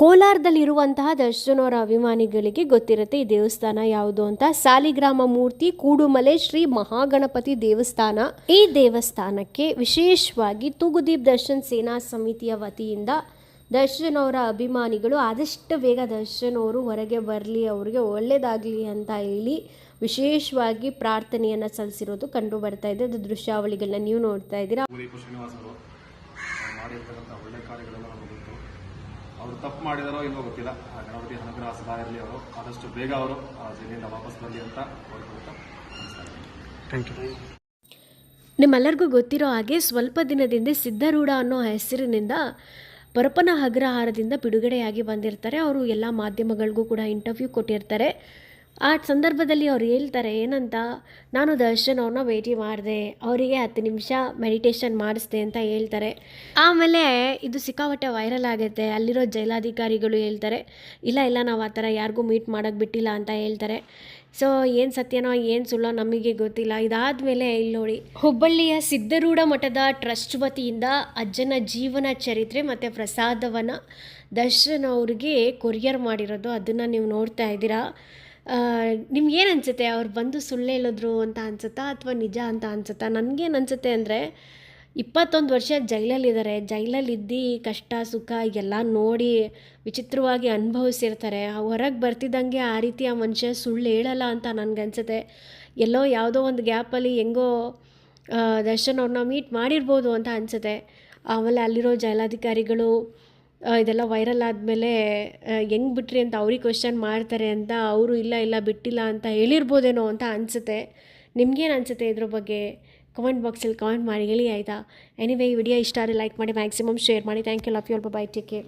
ಕೋಲಾರದಲ್ಲಿರುವಂತಹ ದರ್ಶನೋರ ಅಭಿಮಾನಿಗಳಿಗೆ ಗೊತ್ತಿರುತ್ತೆ ಈ ದೇವಸ್ಥಾನ ಯಾವುದು ಅಂತ. ಸಾಲಿಗ್ರಾಮ ಮೂರ್ತಿ, ಕೂಡುಮಲೆ, ಶ್ರೀ ಮಹಾಗಣಪತಿ ದೇವಸ್ಥಾನ. ಈ ದೇವಸ್ಥಾನಕ್ಕೆ ವಿಶೇಷವಾಗಿ ತೂಗುದೀಪ್ ದರ್ಶನ್ ಸೇನಾ ಸಮಿತಿಯ ವತಿಯಿಂದ ದರ್ಶನ್ ಅವರ ಅಭಿಮಾನಿಗಳು ಆದಷ್ಟು ಬೇಗ ದರ್ಶನ್ ಅವರು ಹೊರಗೆ ಬರಲಿ, ಅವರಿಗೆ ಒಳ್ಳೆಯದಾಗಲಿ ಅಂತ ಹೇಳಿ ವಿಶೇಷವಾಗಿ ಪ್ರಾರ್ಥನೆಯನ್ನು ಸಲ್ಲಿಸಿರೋದು ಕಂಡು ಬರ್ತಾ ಇದೆ. ಅದು ದೃಶ್ಯಾವಳಿಗಳನ್ನ ನೀವು ನೋಡ್ತಾ ಇದ್ದೀರಾ. ಅವರು ತಪ್ಪು ಮಾಡಿದಾರೋ ಇಲ್ವೋ ಗೊತ್ತಿಲ್ಲ. ಆ ಗಣಪತಿ ಅನುಗ್ರಹ ಸದಾ ಇರಲಿ ಅವರು. ಆದಷ್ಟು ಬೇಗ ಅವರು ಆ ಜೈಲಿಂದ ವಾಪಸ್ ಬರಲಿ ಅಂತ ಕೋರ್ಕೊಳ್ತಾ ಥ್ಯಾಂಕ್ ಯು ನಿಮ್ಮೆಲ್ಲರಿಗೂ ಗೊತ್ತಿರೋ ಹಾಗೆ ಸ್ವಲ್ಪ ದಿನದಿಂದ ಸಿದ್ಧರೂಢ ಅನ್ನೋ ಹೆಸರಿನಿಂದ ಪರಪನ ಅಗ್ರಹಾರದಿಂದ ಬಿಡುಗಡೆಯಾಗಿ ಬಂದಿರ್ತಾರೆ. ಅವರು ಎಲ್ಲ ಮಾಧ್ಯಮಗಳಿಗೂ ಕೂಡ ಇಂಟರ್ವ್ಯೂ ಕೊಟ್ಟಿರ್ತಾರೆ. ಆ ಸಂದರ್ಭದಲ್ಲಿ ಅವ್ರು ಹೇಳ್ತಾರೆ, ಏನಂತ? ನಾನು ದರ್ಶನ್ ಅವ್ರನ್ನ ಭೇಟಿ ಮಾಡಿದೆ. ಅವರಿಗೆ ಹತ್ತು ನಿಮಿಷ ಮೆಡಿಟೇಷನ್ ಮಾಡಿಸ್ದೆ ಅಂತ ಹೇಳ್ತಾರೆ. ಆಮೇಲೆ ಇದು ಸಿಕ್ಕಾಪಟ್ಟೆ ವೈರಲ್ ಆಗುತ್ತೆ. ಅಲ್ಲಿರೋ ಜೈಲಾಧಿಕಾರಿಗಳು ಹೇಳ್ತಾರೆ, ಇಲ್ಲ ಇಲ್ಲ, ನಾವು ಆ ಥರ ಯಾರಿಗೂ ಮೀಟ್ ಮಾಡೋಕ್ಕೆ ಬಿಟ್ಟಿಲ್ಲ ಅಂತ ಹೇಳ್ತಾರೆ. ಸೊ ಏನು ಸತ್ಯನೋ, ಏನು ಸುಳ್ಳೋ ನಮಗೆ ಗೊತ್ತಿಲ್ಲ. ಇದಾದಮೇಲೆ ಇಲ್ಲಿ ನೋಡಿ, ಹುಬ್ಬಳ್ಳಿಯ ಸಿದ್ಧರೂಢ ಮಠದ ಟ್ರಸ್ಟ್ ವತಿಯಿಂದ ಅಜ್ಜನ ಜೀವನ ಚರಿತ್ರೆ ಮತ್ತು ಪ್ರಸಾದವನ್ನು ದರ್ಶನ್ ಅವ್ರಿಗೆ ಕೊರಿಯರ್ ಮಾಡಿರೋದು. ಅದನ್ನು ನೀವು ನೋಡ್ತಾ ಇದ್ದೀರಾ? ನಿಮ್ಗೇನು ಅನಿಸುತ್ತೆ? ಅವ್ರು ಬಂದು ಸುಳ್ಳು ಹೇಳಿದ್ರು ಅಂತ ಅನ್ಸುತ್ತಾ ಅಥವಾ ನಿಜ ಅಂತ ಅನ್ಸುತ್ತಾ? ನನಗೇನು ಅನಿಸುತ್ತೆ ಅಂದರೆ, ಇಪ್ಪತ್ತೊಂದು ವರ್ಷ ಜೈಲಲ್ಲಿದ್ದಾರೆ. ಜೈಲಲ್ಲಿದ್ದು ಕಷ್ಟ, ಸುಖ ಎಲ್ಲ ನೋಡಿ ವಿಚಿತ್ರವಾಗಿ ಅನುಭವಿಸಿರ್ತಾರೆ. ಹೊರಗೆ ಬರ್ತಿದ್ದಂಗೆ ಆ ರೀತಿ ಆ ಮನುಷ್ಯ ಸುಳ್ಳು ಹೇಳಲ್ಲ ಅಂತ ನನಗನ್ಸುತ್ತೆ ಎಲ್ಲೋ ಯಾವುದೋ ಒಂದು ಗ್ಯಾಪಲ್ಲಿ ಹೆಂಗೋ ದರ್ಶನ್ ಅವ್ರನ್ನ ಮೀಟ್ ಮಾಡಿರ್ಬೋದು ಅಂತ ಅನಿಸುತ್ತೆ. ಆಮೇಲೆ ಅಲ್ಲಿರೋ ಜೈಲಾಧಿಕಾರಿಗಳು ಇದೆಲ್ಲ ವೈರಲ್ ಆದಮೇಲೆ ಹೆಂಗೆ ಬಿಟ್ರಿ ಅಂತ ಅವ್ರಿಗೆ ಕ್ವೆಶನ್ ಮಾಡ್ತಾರೆ ಅಂತ ಅವರು ಇಲ್ಲ ಇಲ್ಲ ಬಿಟ್ಟಿಲ್ಲ ಅಂತ ಹೇಳಿರ್ಬೋದೇನೋ ಅಂತ ಅನಿಸುತ್ತೆ. ನಿಮ್ಗೇನು ಅನಿಸುತ್ತೆ ಇದ್ರ ಬಗ್ಗೆ? ಕಮೆಂಟ್ ಬಾಕ್ಸಲ್ಲಿ ಕಮೆಂಟ್ ಮಾಡಿ, ಹೇಳಿ ಆಯಿತಾ? ಎನಿವೇ ಈ ವಿಡಿಯೋ ಇಷ್ಟ ಆದರೆ ಲೈಕ್ ಮಾಡಿ ಮ್ಯಾಕ್ಸಿಮಮ್ ಶೇರ್ ಮಾಡಿ. ಥ್ಯಾಂಕ್ ಯು ಲವ್ ಯು ಅಲ್ಪ ಬೈ ಟೇಕ್ ಕೇರ್